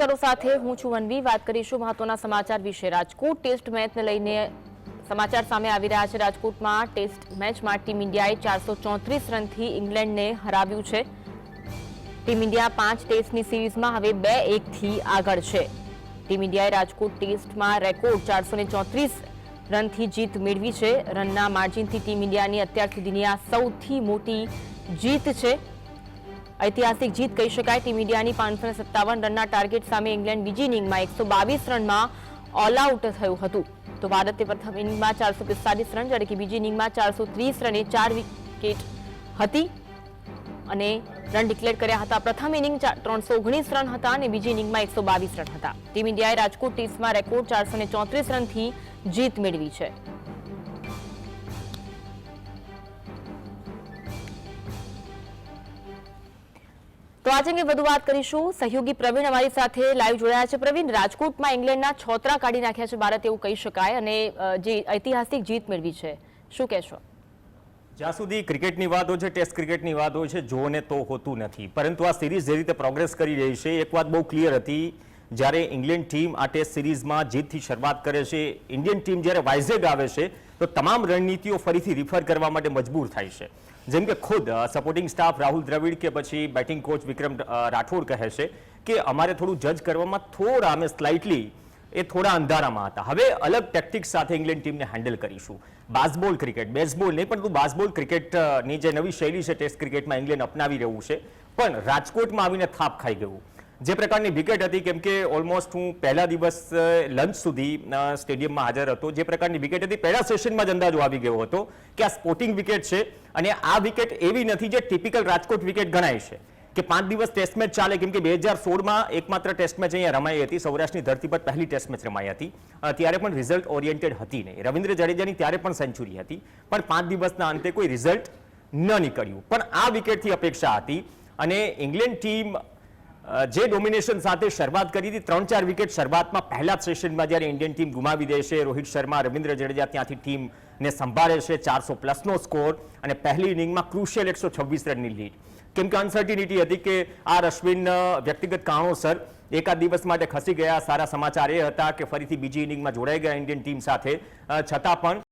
સમાચારો સાથે હું છું વનવી વાત કરીશું મહત્વના સમાચાર વિશે. રાજકોટ ટેસ્ટ મેચને લઈને સમાચાર સામે આવી રહ્યા છે. રાજકોટમાં ટેસ્ટ મેચમાં ટીમ ઇન્ડિયાએ ચારસો ચોત્રીસ રનથી ઇંગ્લેન્ડને હરાવ્યું છે. ટીમ ઇન્ડિયા પાંચ ટેસ્ટની સિરીઝમાં હવે બે એકથી આગળ છે. ટીમ ઇન્ડિયાએ રાજકોટ ટેસ્ટમાં રેકોર્ડ ચારસો ચોત્રીસ રનથી જીત મેળવી છે. રનના માર્જિનથી ટીમ ઇન્ડિયાની અત્યાર સુધીની આ સૌથી મોટી જીત છે. ઐતિહાસિક જીત કહી શકાય. ટીમ ઇન્ડિયાની પાંચસો સત્તાવન રનના ટાર્ગેટ સામે ઇંગ્લેન્ડ બીજી ઇનિંગમાં એકસો બાવીસ રનમાં ઓલ આઉટ થયું હતું. તો ભારતે પ્રથમ ઇનિંગમાં ચારસો પિસ્તાલીસ રન, જ્યારે બીજી ઇનિંગમાં ચારસો ત્રીસ રને ચાર વિકેટ હતી અને રન ડિક્લેર કર્યા હતા. પ્રથમ ઇનિંગ ત્રણસો ઓગણીસ રન હતા અને બીજી ઇનિંગમાં એકસો બાવીસ રન હતા. ટીમ ઇન્ડિયાએ રાજકોટ ટીમમાં રેકોર્ડ ચારસો ચોત્રીસ રનથી જીત મેળવી છે. તો આજે અંગે વધુ વાત કરીશું. સહયોગી પ્રવીણ અમારી સાથે લાઈવ જોડાયા છે. પ્રવીણ, રાજકોટમાં ઇંગ્લેન્ડના છોતરા કાઢી નાખ્યા છે ભારત એવું કહી શકાય અને જે ઐતિહાસિક જીત મેળવી છે. શું કહેશો? જ્યાં સુધી ક્રિકેટની વાત હોય છે, ટેસ્ટ ક્રિકેટની વાત હોય છે, જોને તો હોતું નથી. પરંતુ આ સિરીઝ જે રીતે પ્રોગ્રેસ કરી રહી છે, એક વાત બહુ ક્લિયર હતી. જ્યારે ઇંગ્લેન્ડ ટીમ આ ટેસ્ટ સિરીઝમાં જીતથી શરૂઆત કરે છે, ઇન્ડિયન ટીમ જ્યારે વાઇઝેગ આવે છે, તો તમામ રણનીતિઓ ફરીથી રિફર કરવા માટે મજબૂર થાય છે. જેમ કે ખુદ સપોર્ટિંગ સ્ટાફ રાહુલ દ્રવિડ કે પછી બેટિંગ કોચ વિક્રમ રાઠોડ કહે છે કે અમારે થોડું જજ કરવામાં થોડા, અમે સ્લાઇટલી એ થોડા અંધારામાં હતા. હવે અલગ ટેક્ટિક્સ સાથે ઇંગ્લેન્ડ ટીમને હેન્ડલ કરીશું. બાસબોલ ક્રિકેટ બેઝબોલ નહીં, પરંતુ બાસબોલ ક્રિકેટની જે નવી શૈલી છે ટેસ્ટ ક્રિકેટમાં ઇંગ્લેન્ડ અપનાવી રહ્યું છે. પણ રાજકોટમાં આવીને થાપ ખાઈ ગયું. જે પ્રકારની વિકેટ હતી, કેમ કે ઓલમોસ્ટ હું પહેલા દિવસ લંચ સુધી સ્ટેડિયમમાં હાજર હતો. જે પ્રકારની વિકેટ હતી, પહેલા સેશનમાં જ અંદાજો આવી ગયો હતો કે આ સ્પોર્ટિંગ વિકેટ છે અને આ વિકેટ એવી નથી જે ટિપિકલ રાજકોટ વિકેટ ગણાય છે. કે પાંચ દિવસ ટેસ્ટ મેચ ચાલે, કેમ કે બે હજાર સોળમાં એકમાત્ર ટેસ્ટ મેચ અહીંયા રમાઈ હતી. સૌરાષ્ટ્રની ધરતી પર પહેલી ટેસ્ટ મેચ રમાઈ હતી. ત્યારે પણ રિઝલ્ટ ઓરિએન્ટેડ હતી નહીં. રવિન્દ્ર જાડેજાની ત્યારે પણ સેન્ચુરી હતી. પણ પાંચ દિવસના અંતે કોઈ રિઝલ્ટ ન નીકળ્યું. પણ આ વિકેટથી અપેક્ષા હતી અને ઇંગ્લેન્ડ ટીમ જે ડોમિનેશન સાથે શરૂઆત કરી હતી, ત્રણ ચાર વિકેટ શરૂઆતમાં પહેલા જ સેશનમાં જ્યારે ઇન્ડિયન ટીમ ગુમાવી દે છે, રોહિત શર્મા, રવિન્દ્ર જડેજા ત્યાંથી ટીમને સંભાળે છે, ચારસો પ્લસનો સ્કોર અને પહેલી ઇનિંગમાં ક્રુશિયલ એકસો છવ્વીસ રનની લીડ કેમ કે અનસર્ટિનિટી હતી કે આ અશ્વિન વ્યક્તિગત કારણોસર એકાદ દિવસ માટે ખસી ગયા. સારા સમાચાર એ હતા કે ફરીથી બીજી ઇનિંગમાં જોડાઈ ગયા ઇન્ડિયન ટીમ સાથે. છતાં પણ